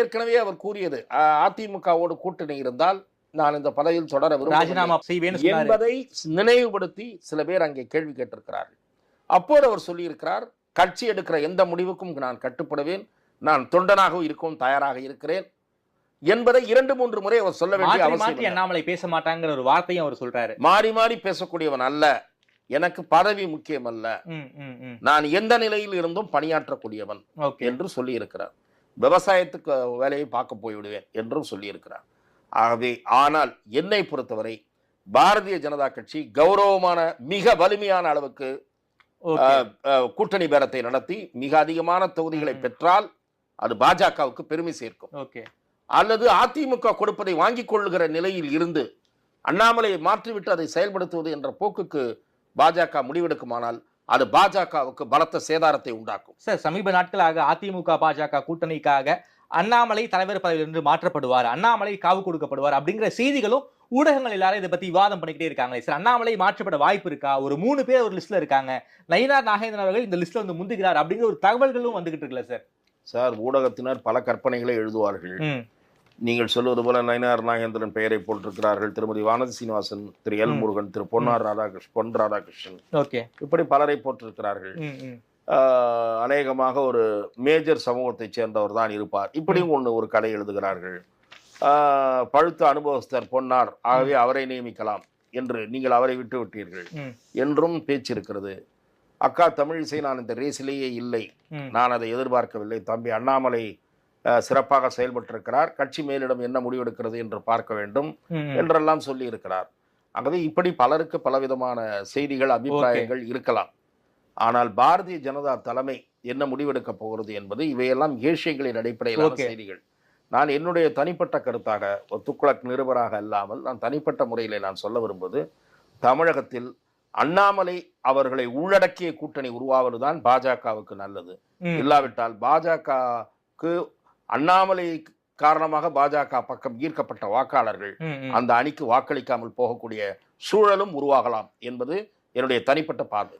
ஏற்கனவே அவர் கூறியது அதிமுகவோடு கூட்டணி இருந்தால் நான் இந்த பதவியில் தொடர ராஜினாமா சொன்னாரு. என்பதை நினைவுபடுத்தி சில பேர் அங்கே கேள்வி கேட்டிருக்கிறார்கள். அப்போது அவர் சொல்லியிருக்கிறார் கட்சி எடுக்கிற எந்த முடிவுக்கும் நான் கட்டுப்படுவேன். நான் தொண்டனாக இருக்கவும் தயாராக இருக்கிறேன். என்பதை இரண்டு மூன்று முறை அவர் சொல்ல வேண்டிய அவசியம். அண்ணாமலை பேச மாட்டாங்கிற ஒரு வார்த்தையும் அவர் சொல்றாரு. மாறி மாறி பேசக்கூடியவன் அல்ல. எனக்கு பதவி முக்கியம் அல்ல. நான் எந்த நிலையில் இருந்தும் பணியாற்றக்கூடியவன் என்று சொல்லியிருக்கிறார். விவசாயத்துக்கு வேலையை பார்க்க போய்விடுவேன் என்றும் சொல்லியிருக்கிறார். ஆகவே ஆனால் என்னை பொறுத்தவரை பாரதிய ஜனதா கட்சி கௌரவமான மிக வலிமையான அளவுக்கு கூட்டணி பேரத்தை நடத்தி மிக அதிகமான தொகுதிகளை. பெற்றால் அது பாஜகவுக்கு பெருமை சேர்க்கும். அல்லது அதிமுக கொடுப்பதை வாங்கிக் கொள்ளுகிற நிலையில் இருந்து அண்ணாமலையை மாற்றிவிட்டு அதை செயல்படுத்துவது என்ற போக்குக்கு பாஜக முடிவெடுக்குமானால் அது பாஜகவுக்கு பலத்த சேதாரத்தை உண்டாக்கும். சார் சமீப நாட்களாக அதிமுக பாஜக கூட்டணிக்காக அண்ணாமலை தலைவர் பதவியிலிருந்து மாற்றப்படுவார் அண்ணாமலை காவு கொடுக்கப்படுவார் அப்படிங்கிற செய்திகளும் ஊடகங்கள் எல்லாரும் இதை பத்தி விவாதம் பண்ணிக்கிட்டே இருக்காங்களே சார். அண்ணாமலை மாற்றப்பட வாய்ப்பு இருக்கா? ஒரு மூணு பேர் ஒரு லிஸ்ட்ல இருக்காங்க. நயினார் நாகேந்திரன் அவர்கள் இந்த லிஸ்ட்ல வந்து முந்துகிறார் அப்படிங்கிற ஒரு தகவல்களும் வந்துகிட்டு இருக்குல்ல சார்? சார் ஊடகத்தினர் பல கற்பனைகளை எழுதுவார்கள். நீங்கள் சொல்வது போல நயினார் நாகேந்திரன் பெயரை போட்டிருக்கிறார்கள். திருமதி வானதி சீனிவாசன் திரு எல். முருகன் திரு பொன்னார் ராதாகிருஷ்ணன் பொன் ராதாகிருஷ்ணன். ஓகே. இப்படி பலரை போட்டிருக்கிறார்கள். அநேகமாக ஒரு மேஜர் சமூகத்தைச் சேர்ந்தவர் தான் இருப்பார். இப்படியும் ஒன்று ஒரு கதை எழுதுகிறார்கள். ஆஹ், பழுத்த அனுபவஸ்தர் பொன்னார் ஆகவே அவரை நியமிக்கலாம் என்று நீங்கள் அவரை விட்டு விட்டீர்கள். என்றும் பேச்சு இருக்கிறது. அக்கா தமிழிசை நான் இந்த ரேஸிலேயே இல்லை. நான் அதை எதிர்பார்க்கவில்லை. தம்பி அண்ணாமலை சிறப்பாக செயல்பட்டிருக்கிறார் கட்சி மேலிடம் என்ன முடிவெடுக்கிறது என்று பார்க்க வேண்டும். என்றெல்லாம் சொல்லி இருக்கிறார் ஆகவே இப்படி பலருக்கு பலவிதமான செய்திகள் அபிப்பிராயங்கள் இருக்கலாம் ஆனால் பாரதிய ஜனதா தலைமை என்ன முடிவெடுக்க போகிறது என்பது இவையெல்லாம் ஏஷியங்களின் அடிப்படையிலான. செய்திகள் நான் என்னுடைய தனிப்பட்ட கருத்தாக ஒரு துக்குளக் நிருபராக அல்லாமல் நான் தனிப்பட்ட முறையிலே நான் சொல்ல விரும்புவது தமிழகத்தில் அண்ணாமலை அவர்களை உள்ளடக்கிய கூட்டணி உருவாவதுதான் பாஜகவுக்கு நல்லது. இல்லாவிட்டால் பாஜகவுக்கு அண்ணாமலை காரணமாக பாஜக பக்கம் ஈர்க்கப்பட்ட வாக்காளர்கள். அந்த அணிக்கு வாக்களிக்காமல் போகக்கூடிய சூழலும் உருவாகலாம் என்பது என்னுடைய தனிப்பட்ட பார்வை